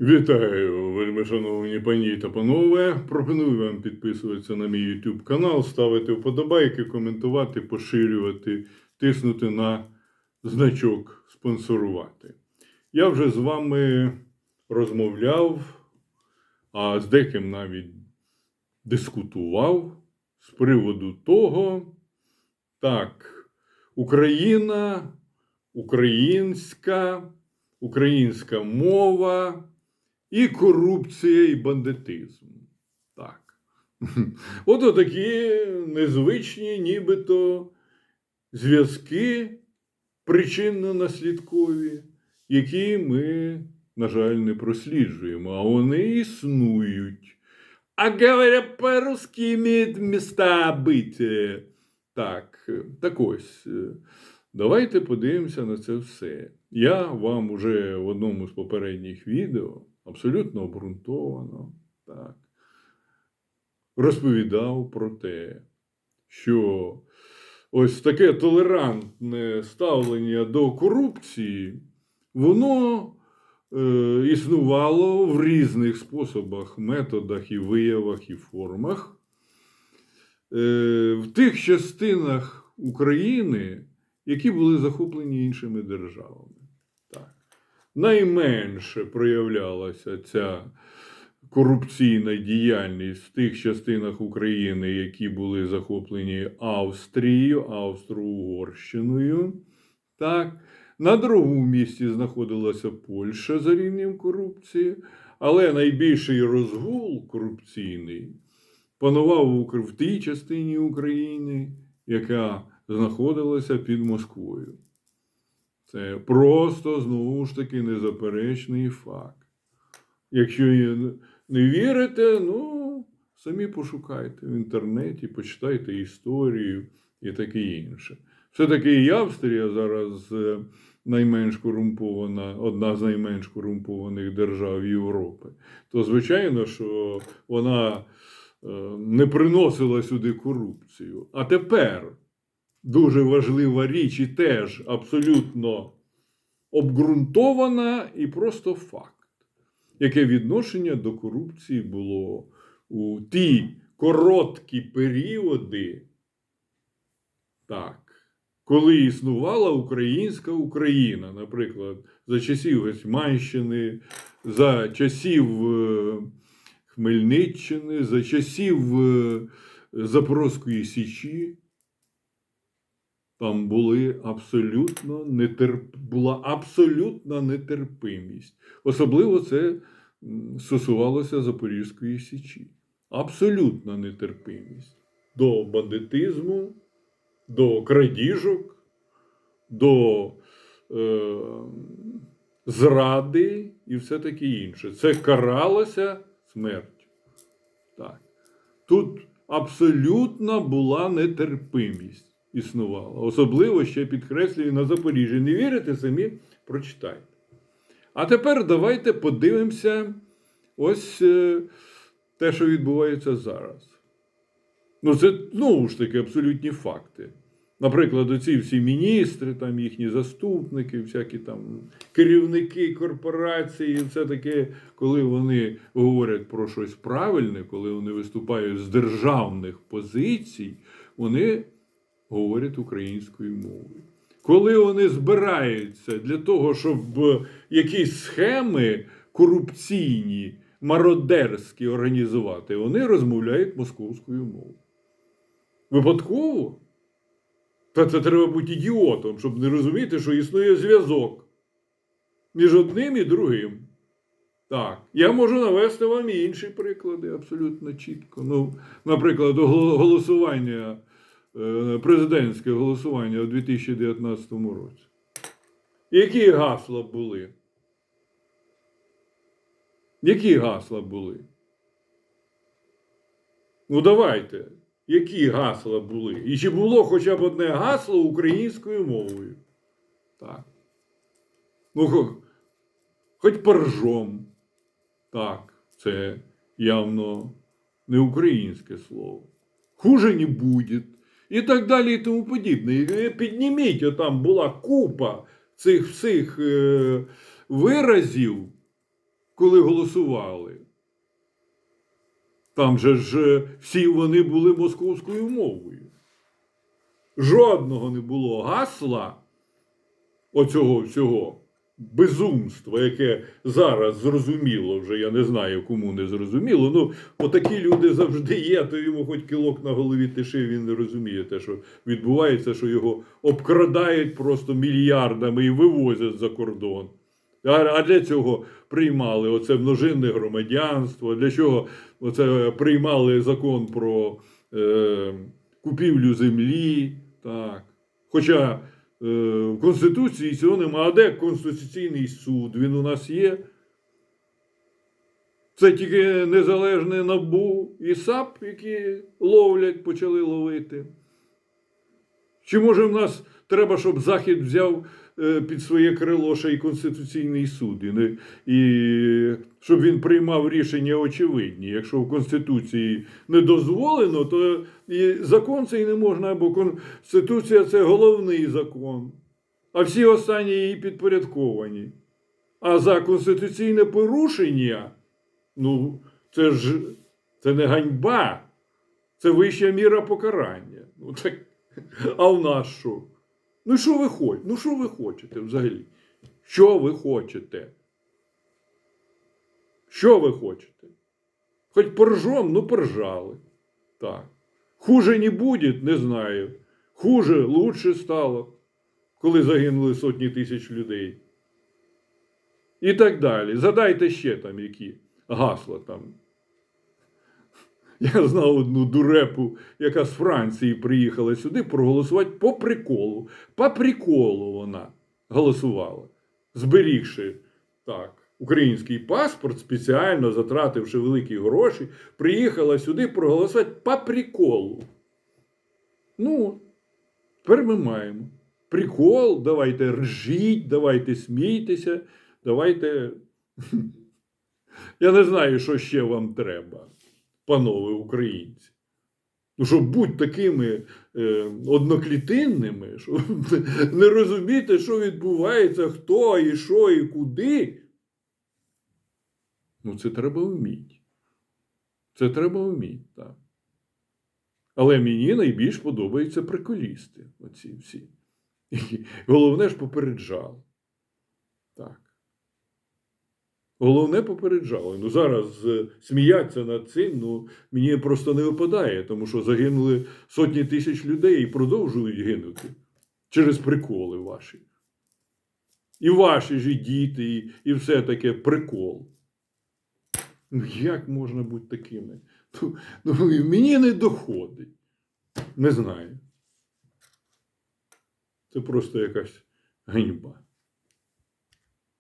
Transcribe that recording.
Вітаю, вельми шановні пані та панове. Пропоную вам підписуватися на мій YouTube канал, ставити вподобайки, коментувати, поширювати, тиснути на значок спонсорувати. Я вже з вами розмовляв, а з деким навіть дискутував з приводу того, так, Україна, українська, українська мова і корупція, і бандитизм. Так. От такі незвичні, нібито зв'язки причинно-наслідкові, які ми, на жаль, не просліджуємо, а вони існують. А говоря по-русски, имеет места бути. Так, так ось. Давайте подивимося на це все. Я вам уже в одному з попередніх відео абсолютно обґрунтовано так, розповідав про те, що ось таке толерантне ставлення до корупції, воно е, існувало в різних способах, методах і виявах і формах. Е, в тих частинах України, які були захоплені іншими державами. Найменше проявлялася ця корупційна діяльність в тих частинах України, які були захоплені Австрією, Австро-Угорщиною. Так. На другому місці знаходилася Польща за рівнем корупції, але найбільший розгул корупційний панував в тій частині України, яка знаходилася під Москвою. Це просто знову ж таки незаперечний факт. Якщо не вірите, ну самі пошукайте в інтернеті, почитайте історію і таке інше. Все-таки і Австрія зараз е, найменш корумпована, одна з найменш корумпованих держав Європи. То звичайно, що вона е, не приносила сюди корупцію. А тепер дуже важлива річ і теж абсолютно обґрунтована і просто факт. Яке відношення до корупції було у ті короткі періоди, так, коли існувала українська Україна, наприклад, за часів Гетьманщини, за часів е, Хмельниччини, за часів е, Запорозької Січі, там були абсолютно нетерп... була абсолютна нетерпимість. Особливо це стосувалося Запорізької Січі. Абсолютна нетерпимість до бандитизму, до крадіжок, до е, зради і все таке інше. Це каралося смертю. Так. Тут абсолютна була нетерпимість існувала. Особливо ще підкреслюю на Запоріжжі. Не вірите, самі прочитайте. А тепер давайте подивимося ось е, те, що відбувається зараз. Ну, це знову ж таки абсолютні факти. Наприклад, оці всі міністри, там їхні заступники, всякі там керівники корпорації, все таке, коли вони говорять про щось правильне, коли вони виступають з державних позицій, вони говорять українською мовою. Коли вони збираються для того, щоб е, якісь схеми корупційні, мародерські організувати, вони розмовляють московською мовою. Випадково? Та це треба бути ідіотом, щоб не розуміти, що існує зв'язок між одним і другим. Так, я можу навести вам і інші приклади абсолютно чітко. Ну, наприклад, голосування, президентське голосування у 2019 році. Які гасла були? Які гасла були? Ну, давайте. Які гасла були? І чи було хоча б одне гасло українською мовою? Так. Ну, хо- хоч поржом. Так, це явно не українське слово. Хуже не буде. І так далі, і тому подібне. І е, Підніміть, отам була купа цих всіх е, виразів коли голосували. Там же ж е, всі вони були московською мовою. Жодного не було гасла оцього всього безумства, яке зараз зрозуміло вже, я не знаю, кому не зрозуміло. Ну, отакі люди завжди є, то йому хоч кілок на голові тиши, він не розуміє те, що відбувається, що його обкрадають просто мільярдами і вивозять за кордон. А, для цього приймали оце множинне громадянство, для чого оце приймали закон про е, купівлю землі. Так. Хоча в Конституції цього немає. А де Конституційний суд? Він у нас є. Це тільки незалежне НАБУ і САП, які ловлять, почали ловити. Чи може в нас треба, щоб Захід взяв е, під своє крило ще й Конституційний суд, і, не, і щоб він приймав рішення очевидні. Якщо в Конституції не дозволено, то і закон цей не можна, бо Конституція це головний закон, а всі останні її підпорядковані. А за конституційне порушення, ну, це ж це не ганьба, це вища міра покарання. Ну, так, а в нас що? Ну, що ви хочете? Ну, що ви хочете взагалі? Що ви хочете? Що ви хочете? Хоч поржом, ну поржали. Так. Хуже не буде, не знаю. Хуже, лучше стало, коли загинули сотні тисяч людей. І так далі. Задайте ще там які гасла там. Я знав одну дурепу, яка з Франції приїхала сюди проголосувати по приколу. По приколу вона голосувала, зберігши так, український паспорт, спеціально затративши великі гроші, приїхала сюди проголосувати по приколу. Ну, тепер ми маємо. Прикол, давайте ржіть, давайте смійтеся, давайте. Я не знаю, що ще вам треба панове українці. Ну, щоб бути такими е, одноклітинними, щоб не розуміти, що відбувається, хто і що, і куди. Ну, це треба вміти. Це треба вміти, так. Але мені найбільш подобаються приколісти, оці всі. І головне ж попереджали. Так. Головне попереджали. Ну зараз е, сміяться над цим, ну мені просто не випадає, тому що загинули сотні тисяч людей і продовжують гинути через приколи ваші. І ваші ж і діти, і, і все таке прикол. Ну, як можна бути такими? Ну, ну, мені не доходить. Не знаю. Це просто якась ганьба.